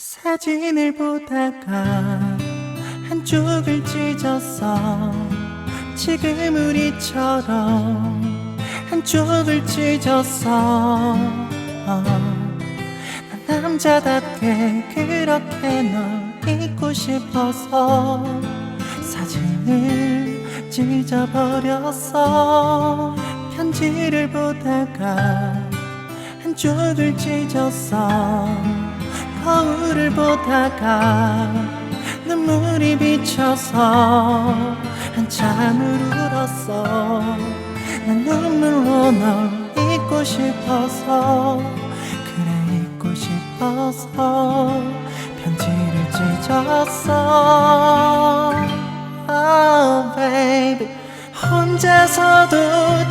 사진을 보다가 한쪽을 찢었어 지금 우리처럼 한쪽을 찢었어 난 남자답게 그렇게 널 잊고 싶어서 사진을 찢어버렸어 편지를 보다가 한쪽을 찢었어 거울을 보다가 눈물이 비쳐서 한참을 울었어. 난 눈물로 널 잊고 싶어서 그래 잊고 싶어서 편지를 찢었어. Oh baby. 혼자서도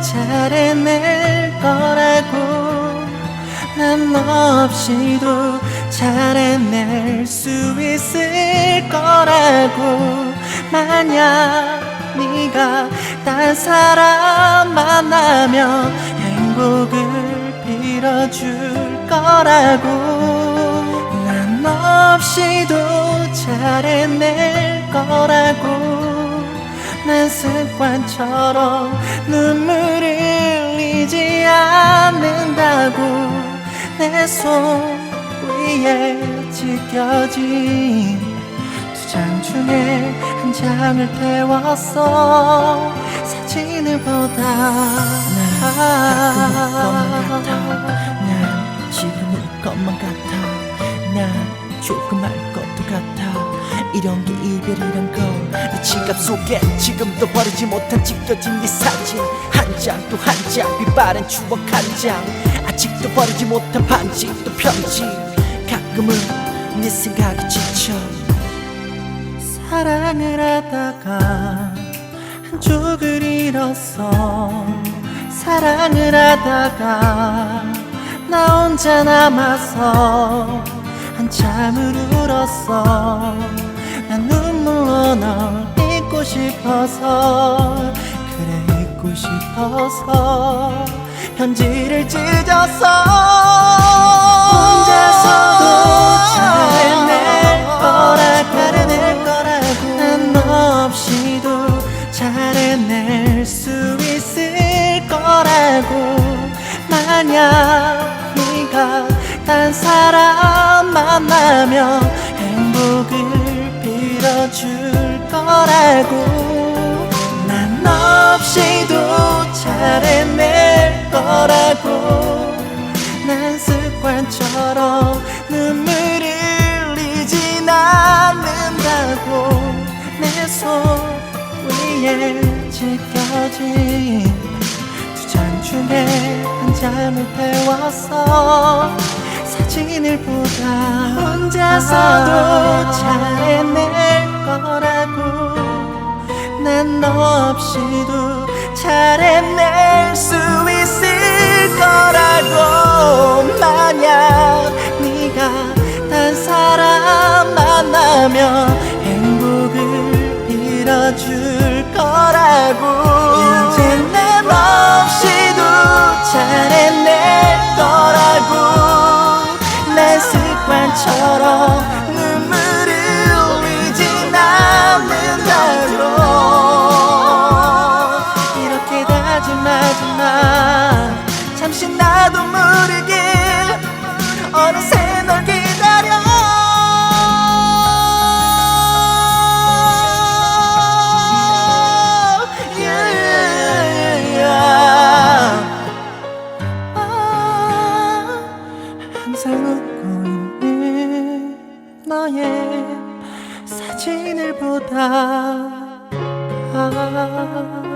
잘해낼 거라고 난 너 없이도 잘 해낼 수 있을 거라고. 만약 네가 딴 사람 만나면 행복을 빌어줄 거라고. 난너 없이도 잘 해낼 거라고. 난 습관처럼 눈물을 흘리지 않는다고. 내손 위에 찢겨진 두 장 중에 한 장을 태웠어 사진을 보다 난 같아 난 지금 울 것만 같아. 난 조금 알 것도 같아. 이런 게 이별이란 걸내 지갑 속에 지금도 버리지 못한 찢겨진 네 사진. 한 장 또 한장 빛바랜 추억 한장. 아직도 버리지 못한 반지 또 편지 가끔은 네 생각이 지쳐 사랑을 하다가 한쪽을 잃었어 사랑을 하다가 나 혼자 남아서 한참을 울었어 난 눈물로 널 잊고 싶어서 그래 잊고 싶어서 편지를 혼자서도 잘해낼 거라고. 잘해낼 거라고. 난너 없이도 잘해낼 수 있을 거라고. 만약 네가 딴 사람 만나면 행복을 빌어줄 거라고. 난너 없이도 잘해낼 거라고. 난 습관처럼 눈물을 흘리진 않는다고 내 손 위에 찢겨진 두장 중에 한 장을 태웠어. 사진을 보다 혼자서도 잘해낼 거라고. 난 너 없이도 잘해낼 수 있을 거라고 사람 만나면 행복을 빌어줄 거라고. 이제 난 없이도 잘해낼 거라고. 내 습관처럼 너의 사진을 보다 아,